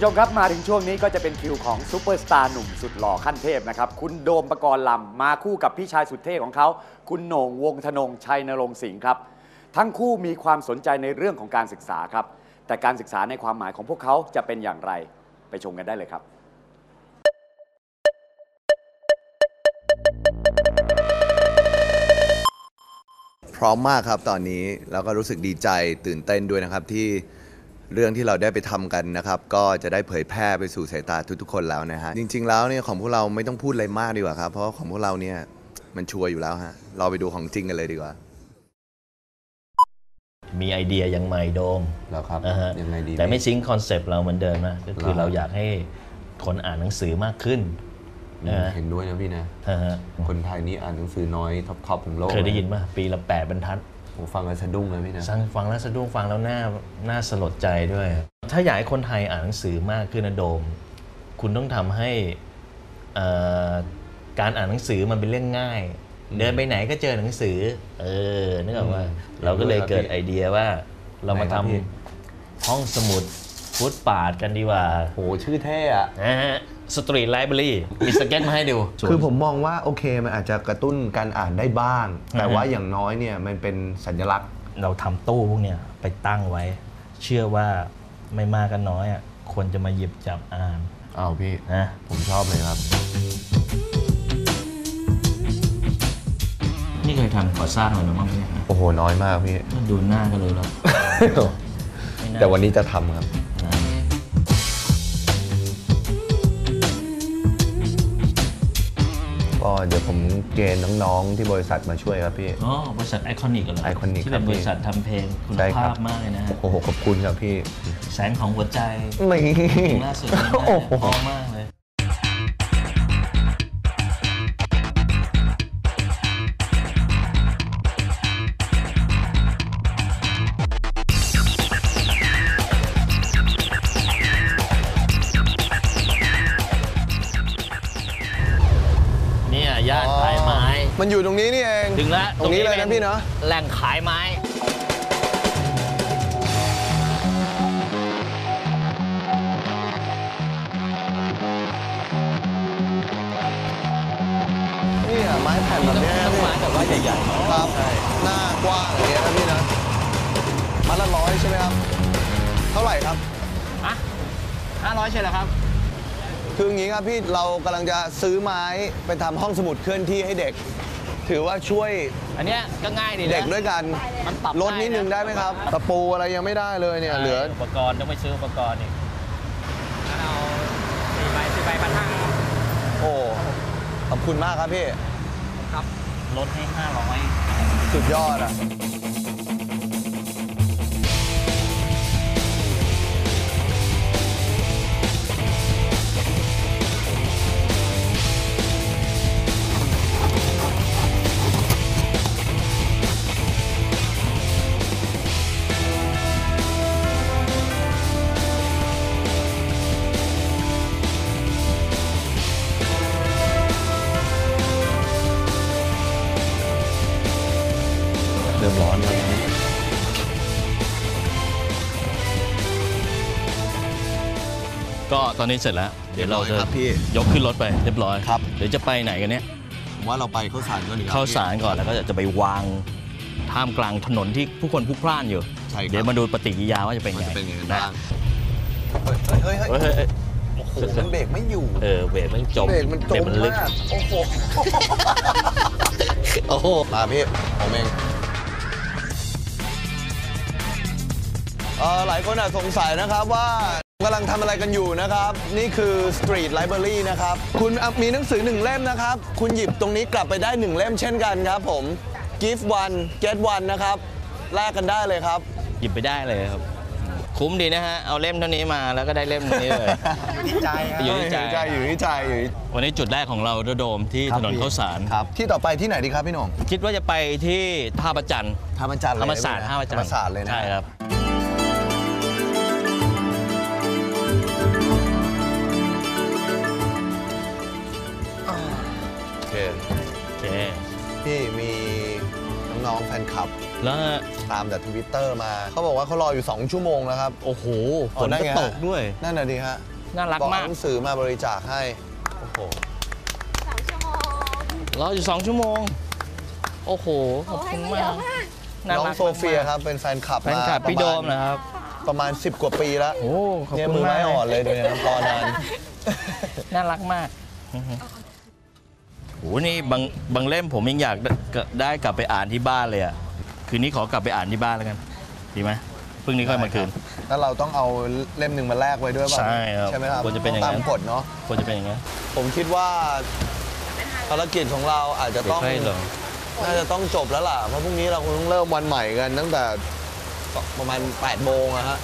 ผู้ชมครับมาถึงช่วงนี้ก็จะเป็นคิวของซูเปอร์สตาร์หนุ่มสุดหล่อขั้นเทพนะครับคุณโดมประกรณ์ลำมาคู่กับพี่ชายสุดเท่ของเขา คุณโหน่งวงธนงชัยนรงค์สิงห์ครับ ทั้งคู่มีความสนใจในเรื่องของการศึกษาครับ แต่การศึกษาในความหมายของพวกเขาจะเป็นอย่างไรไปชมกันได้เลยครับ พร้อมมากครับตอนนี้แล้วก็รู้สึกดีใจตื่นเต้นด้วยนะครับที่ เรื่องที่เราได้ไปทำกันนะครับ ก็จะได้เผยแพร่ไปสู่สายตาทุกๆคนแล้วนะฮะจริง ๆ แล้วเนี่ยของพวกเราไม่ต้องพูดอะไรมากดีกว่าครับ เพราะว่าของพวกเราเนี่ยมันชัวร์อยู่แล้วฮะเราไปดูของจริงกันเลยดีกว่า มีไอเดียยังใหม่โดมแล้วครับนะฮะยังไงดีแต่ไม่ซิงค์คอนเซปต์เราเหมือนเดิมนะก็คือเหรอเราอยากให้คนอ่านหนังสือมากขึ้นอืมนะฮะเห็นด้วยนะพี่นะฮะฮะคนไทยนี่อ่านหนังสือน้อยท็อปทอปของโลกเคยได้ยินป่ะปีละแปดบรรทัด ผมฟังแล้วสะดุ้งเลยพี่นะฟังฟังแล้วสะดุ้งฟังแล้วน่าน่าสลดใจด้วย ถ้าอยากให้คนไทยอ่านหนังสือมากขึ้นนะโดม คุณต้องทำให้เอ่อการอ่านหนังสือมันเป็นเรื่องง่าย เดินไปไหนก็เจอหนังสือ เออนึกออกว่าเราก็เลยเกิดไอเดียว่า เรามาทำห้องสมุดฟุตปาดกันดีกว่าโหชื่อเท่อะนะฮะ สตรีทไลบรารีมีสเก็ตมาให้ดู คือผมมองว่าโอเคมันอาจจะกระตุ้นการอ่านได้บ้าง แต่อือฮะว่าอย่างน้อยเนี่ยมันเป็นสัญลักษณ์ เราทำตู้พวกเนี้ยไปตั้งไว้ เชื่อว่าไม่มากก็น้อยอะคนจะมาหยิบจับอ่านอ้าวพี่นะผมชอบเลยครับ นี่เคยทำก่อสร้างอะไรมาบ้างไหมฮะโอ้โหน้อยมากพี่ก็ดูหน้าก็รู้แล้วไม่าแต่วันนี้จะทำครับ ก็เดี๋ยวผมเกณฑ์น้องๆที่บริษัทมาช่วยครับพี่ อ๋อบริษัทไอคอนิกเหรอ Iconic ที่เป็นครับบริษัททำเพลงคุณใช่ครัภาบ พมากเลยนะฮะโอ้โหขอบคุณครับพี่ แสงของหัวใจไม่ เพลงล่าสุดนี้นะโอ้โหพอมาก ม้มันอยู่ตรงนี้นี่เอง ถึงแล้วตรงนี้เลยป็นะพี่เนาะแหล่งขายไม้นี่อะไม้แผ่นแบบเนี้ยนะพี่ไม้แบบว่าใหญ่ๆครับหน้ากว้างอย่างเงี้ยนะพี่นะมัดละร้อยใช่ไหมครับ เท่าไหร่ครับอะห้าร้อยใช่เหรอครับ คืออย่างนี้ครับพี่เรากำลังจะซื้อไม้ไปทำห้องสมุดเคลื่อนที่ให้เด็ก ถือว่าช่วยอันเนี้ยก็ง่ายดีนะเด็กด้วยกันมันปรับลดนิดนึงได้ไหมครับ ตะปูอะไรยังไม่ได้เลยเนี่ย เหลืออุปกรณ์ต้องไปซื้ออุปกรณ์อีกเราสี่ใบสี่ใบพันห้าโอ้ขอบคุณมากครับพี่ลดให้ห้าร้อยสุดยอดอะ เริ่มร้อนแล้วนะก็ตอนนี้เสร็จแล้ว เดี๋ยวเราจะเรียบร้อยครับพี่ยกขึ้นรถไปเรียบร้อยครับ เดี๋ยวจะไปไหนกันเนี่ยผมว่าเราไปเข้าสารก่อนดีกว่าเข้าสารก่อนแล้วก็จะไปวางท่ามกลางถนนที่ผู้คนพลุกพล่านอยู่ ใช่ครับเดี๋ยวมาดูปฏิกิริยาว่าจะเป็นมันไงจะเป็นยังไงนะบ้างเฮ้ยเฮ้ยเฮ้ยเฮ้ยเฮ้ยเฮ้ยโอ้โหมันเบรกไม่อยู่เออเบรกมันจมเบรกมันจมมันลึกมากโอ้โห โอ้โหมาพี่ผมเอง เอ่อหลายคนอาจสงสัยนะครับว่ากำลังทำอะไรกันอยู่นะครับ นี่คือ Street Library นะครับ คุณอะมีหนังสือหนึ่งเล่มนะครับ คุณหยิบตรงนี้กลับไปได้หนึ่งเล่มเช่นกันครับผม Give one get one นะครับแลกกันได้เลยครับ หยิบไปได้เลยครับ คุ้มดีนะฮะ เอาเล่มเท่านี้มาแล้วก็ได้เล่มนี้เลยอยู่ที่ใจครับอยู่ที่ใจ อยู่ที่ใจอยู่ที่วันนี้จุดแรกของเราโดมที่ถนนข้าวสาร ครับ ที่ต่อไปที่ไหนดีครับพี่หน่องคิดว่าจะไปที่ท่าประจันทร์ธรรมจันทร์เลยธรรมศาสตร์นะท่าประจันธรทรมร์ศาสตร์เลยนะ ใช่ครับ แฟนคลับ แล้วตามแต่ทวิตเตอร์มา เขาบอกว่าเขารออยู่ 2 ชั่วโมงแล้วครับ โอ้โหฝอ๋อนนั่นก็ไงฮะตกด้วย นั่นน่ะดีฮะน่ารักบอกมากหนังสือมาบริจาคให้ โอ้โหรออยู่สองชั่วโมง โอ้โหขอบคุณมากน่าน้องรักโซเฟียครับ เป็นแฟนคลับแฟนคลับมาพี่โดมนะครับ ประมาณ 10 กว่าปีแล้วโอ้ขอบเนี่ยคุณมือมาไม้กอ่อนเลยดูเนี่ยน้ำตอนนั้นน่ารักมากอือฮึ โอ้นี่บางบางเล่มผมยังอยากได้ได้กลับไปอ่านที่บ้านเลยอะคืนนี้ขอกลับไปอ่านที่บ้านแล้วกัน ดีไหมพรุ่งนี้ค่อยมาคืน แล้วเราต้องเอาเล่มหนึ่งมาแลกไว้ด้วยป่ะใช่ครับใช่ไหมครับควรจะเป็นอย่างนั้นตามกฎเนาะควรจะเป็นอย่างนี้นผมคิดว่าภารกิจของเราอาจจะต้องค่อยๆลงน่าจะต้องจบแล้วล่ะเพราะพรุ่งนี้เราคงต้องเริ่มวันใหม่กันตั้งแต่ประมาณ8โมงอะฮะ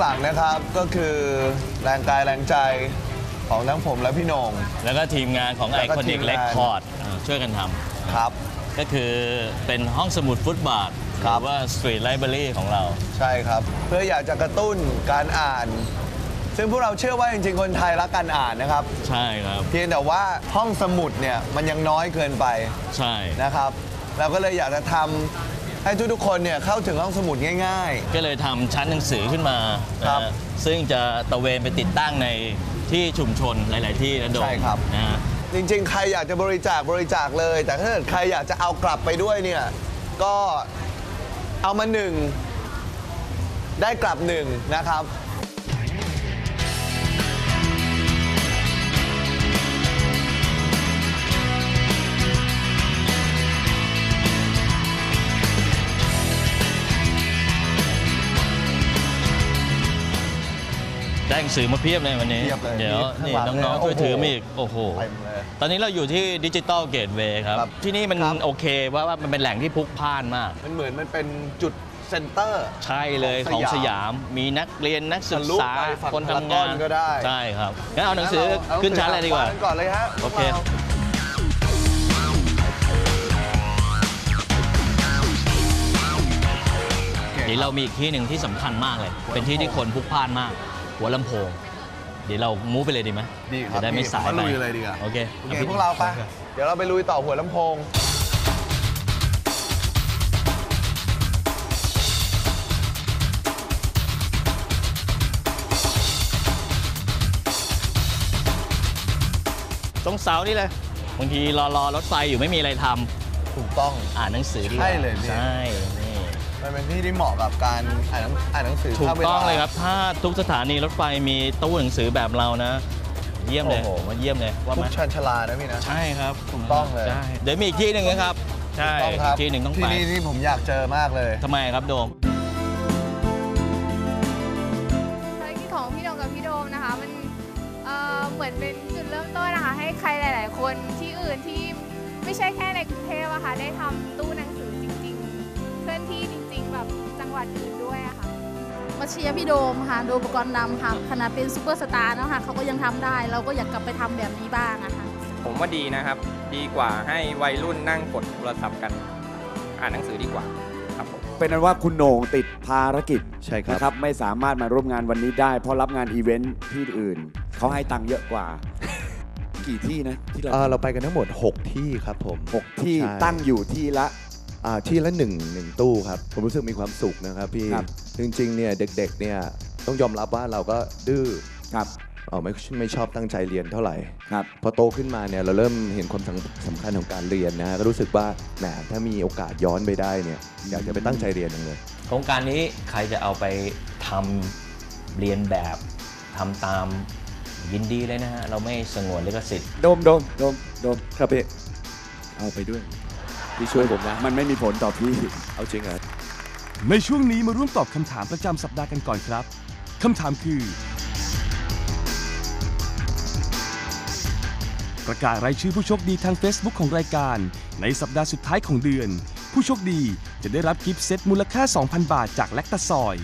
หลังนะครับก็คือแรงกายแรงใจของทั้งผมและพี่โหนง แล้วก็ทีมงานของแล้ไอวก็คอนิทีกมงานเ e คคอร์ดช่วยกันทครับำก็คือเป็นห้องสมุดฟุตบาทหครัรืบ อว่าสตรีทไลบรารีของเรา ใช่ครับ เพื่ออยากจะกระตุ้นการอ่าน ซึ่งพวกเราเชื่อว่าจริงๆ คนไทยรักการอ่านนะครับ ใช่ครับ เพียงแต่ว่าห้องสมุดเนี่ยมันยังน้อยเกินไปใช่ นะครับ เราก็เลยอยากจะทำ ให้ทุกๆคนเนี่ยเข้าถึงห้องสมุดง่าย ก็เลยทำชั้นหนังสือขึ้นมาครับนะฮะซึ่งจะตระเวนไปติดตั้งในที่ชุมชนหลาย ๆ ที่นะโดมใช่ครับ นะฮะ ๆ จริง ๆ ใครอยากจะบริจาคบริจาคเลย แต่ถ้าเกิดใครอยากจะเอากลับไปด้วยเนี่ยก็เอามาหนึ่งได้กลับหนึ่งนะครับ ได้หนังสือมาเพียบเลยวันนี้ เพียบเลยเดี๋ยวมีนี่ข้างหลังน้องเลยๆช่วยถือโอ้โหมาอีก โอ้โห เต็มเลยตอนนี้เราอยู่ที่ดิจิตอลเกตเวย์ครับ ครับ ที่นี่มันครับโอเคว่าว่ามันเป็นแหล่งที่พลุกพล่านมาก มันเหมือนมันเป็นจุดเซ็นเตอร์ ใช่เลยขขอองงสสยายามมมีนักเรียนนักศึกษาทะลุไปฝั่งคนทำงานพารากอนก็ได้ ใช่ครับงั้นเอาหนังสือเาขึ้นชั้นเลยดีกว่างก่อนเลยฮะโอเคเดี๋ยวเรามีอีกที่หนึ่งที่สำคัญมากเลย เป็นที่ที่คนพลุกพล่านมาก หัวลำโพง เดี๋ยวเรามูฟไปเลยดีไหมดีครับจะได้ไม่สายพี่ไปลุยเลยดีกว่าโอเคโอเคพวกเราไปะเดี๋ยวเราไปลุยต่อหัวลำโพง ตรงเสานี่เลยบางทีรอรอรถไฟอยู่ไม่มีอะไรทำถูกต้อง อ่านหนังสือดีกว่าใช่เลยพี่ ใช่นี่ มันเป็นที่ที่เหมาะกับการอ่านหนังอ่านหนังสือถูกถ้าวต้องเลยครับ ถ้าทุกสถานีรถไฟมีตู้หนังสือแบบเรานะ เยี่ยมเลยโอ้โห มาเยี่ยมเลยว่าทุไหมกชันชลานะพี่นะ ใช่ครับถูกต้องเลย ใช่เดี๋ยวมีอีกที่หนึ่งนะครับ ใช่ต้องครับที่หนึ่งต้องที่ไปนี่ที่ผมอยากเจอมากเลย ทำไมครับโดม ภารกิจของพี่โดมกับพี่โดมนะคะมันเอ่อเหมือนเป็นจุดเริ่มต้นนะคะ ให้ใครหลาย ๆ คนที่อื่นที่ไม่ใช่แค่ในกรุงเทพอะค่ะได้ทำตู้หนังสือจริง ๆ เคลื่อนที่จริงๆ แบบจังหวัดอื่นด้วยอะค่ะ มาเชียร์พี่โดมค่ะโดมประกรณ์ดำค่ะขนาดเป็นซูเปอร์สตาร์แล้วค่ะเขาก็ยังทำได้ เราก็อยากกลับไปทำแบบนี้บ้างอะค่ะ ผมว่าดีนะครับ ดีกว่าให้วัยรุ่นนั่งกดโทรศัพท์กัน อ่านหนังสือดีกว่าครับผม เป็นนั้นว่าคุณโหน่งติดภารกิจใช่ครับ นะครับไม่สามารถมาร่วมงานวันนี้ได้ เพราะรับงานอีเวนท์ที่อื่น เขาให้ตังค์เยอะกว่า กี่ที่นะที่เราเอ่อเราไปกันทั้งหมด 6 ที่ครับผม หกที่ใช่ ตั้งอยู่ที่ละ อ่าที่ละหนึ่งหนึ่งตู้ครับ ผมรู้สึกมีความสุขนะครับพี่ ครับ จริงๆเนี่ยเด็กๆเนี่ยต้องยอมรับว่าเราก็ดื้อครับเออไม่ไม่ชอบตั้งใจเรียนเท่าไหร่ ครับ พอโตขึ้นมาเนี่ยเราเริ่มเห็นความสำสำคัญของการเรียนนะฮะก็รู้สึกว่าแหมถ้ามีโอกาสย้อนไปได้เนี่ยอยากจะไปตั้งใจเรียนจังเลย โครงการนี้ใครจะเอาไปทำเรียนแบบทำตามยินดีเลยนะฮะ เราไม่สงวนลิขสิทธิ์ โดมโดมโดมโดมครับพี่เอาไปด้วย ที่ช่วยผมนะ มันไม่มีผลต่อพี่เอาจริงเหรอในช่วงนี้มาร่วมตอบคำถามประจำสัปดาห์กันก่อนครับคำถามคือ ประกาศรายชื่อผู้โชคดีทาง Facebook ของรายการ ในสัปดาห์สุดท้ายของเดือน ผู้โชคดีจะได้รับกิฟต์เซตมูลค่า 2,000 บาทจากแลคตาซอย